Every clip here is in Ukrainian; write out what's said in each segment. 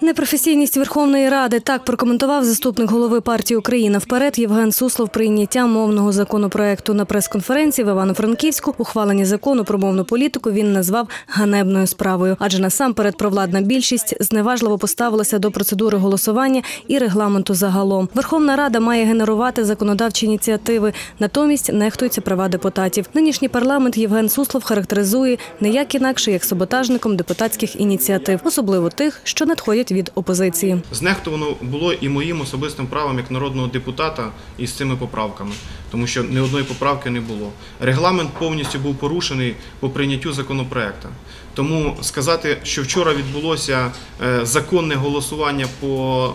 Непрофесійність Верховної Ради так прокоментував заступник голови партії Україна вперед Євген Суслов прийняття мовного законопроекту на прес-конференції в Івано-Франківську. Ухвалення закону про мовну політику він назвав ганебною справою, адже насамперед провладна більшість зневажливо поставилася до процедури голосування і регламенту загалом. Верховна Рада має генерувати законодавчі ініціативи, натомість нехтуються права депутатів. Нинішній парламент Євген Суслов характеризує не як інакше, як саботажником депутатських ініціатив, особливо тих, що надходять від опозиції. Знехтувано було і моїм особистим правом як народного депутата із цими поправками, тому що ні одної поправки не було. Регламент повністю був порушений по прийняттю законопроекту. Тому сказати, що вчора відбулося е, законне голосування по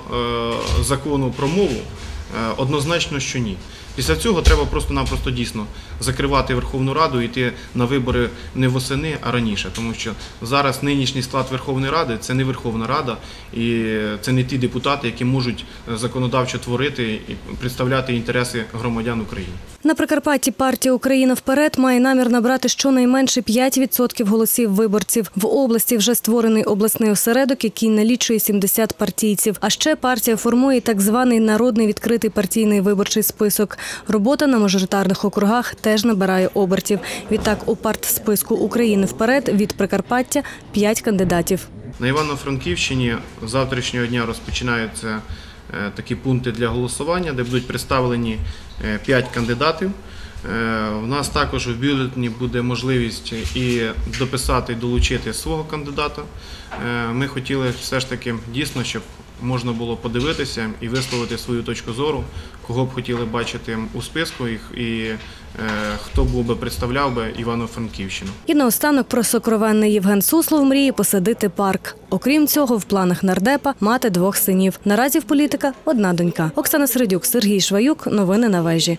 е, закону про мову, е, однозначно, що ні. Після цього треба просто-напросто дійсно закривати Верховну Раду і йти на вибори не восени, а раніше, тому що зараз нинішній склад Верховної Ради це не Верховна Рада і це не ті депутати, які можуть е, законодавчо творити і представляти інтереси громадян України. На Прикарпатті партія Україна вперед має намір набрати щонайменше 5% голосів виборців. В області вже створений обласний осередок, який налічує 70 партійців. А ще партія формує так званий народний відкритий партійний виборчий список. Робота на мажоритарних округах теж набирає обертів. Відтак у партсписку України вперед від Прикарпаття 5 кандидатів. На Івано-Франківщині з завтрашнього дня розпочинаються е, такі пункти для голосування, де будуть представлені 5 кандидатів. Е, У нас також в бюлетені буде можливість і дописати, і долучити свого кандидата. Е, Ми хотіли все ж таки дійсно, щоб можна було подивитися і висловити свою точку зору, кого б хотіли бачити у списку і, і е, хто був би представляв би Івано-Франківщину. І наостанок про сокровенний Євген Суслов мріє посадити парк. Окрім цього, в планах нардепа мати двох синів. Наразі в політика одна донька. Оксана Середюк, Сергій Шваюк. Новини на вежі.